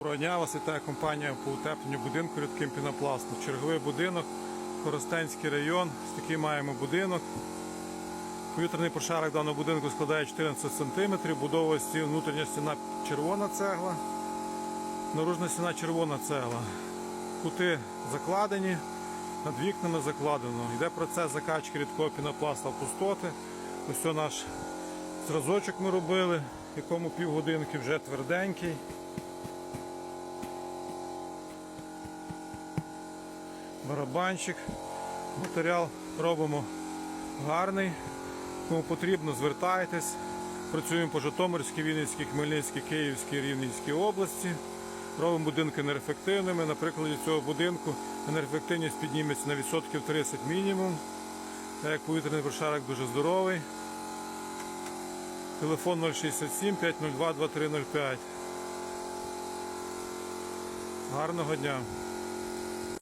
Доброго дня, вас вітає компанія по утепленню будинку рідким пінопластом. Черговий будинок, Коростенський район. Ось такий маємо будинок. Повітряний пошарок даного будинку складає 14 см, будова стін, внутрішня стіна червона цегла, наружна стіна червона цегла. Кути закладені, над вікнами закладено. Йде процес закачки рідкого пінопласта в пустоти. Ось наш зразочок ми робили, якому півгодинки вже тверденький. Барабанчик. Матеріал робимо гарний. Кому потрібно, звертайтесь. Працюємо по Житомирській, Вінницькій, Хмельницькій, Київській, Рівненській області. Робимо будинки енергоефективними. На прикладі цього будинку енергоефективність підніметься на відсотків 30 мінімум. Так як повітряний прошарок дуже здоровий. Телефон 067 502 2305. Гарного дня!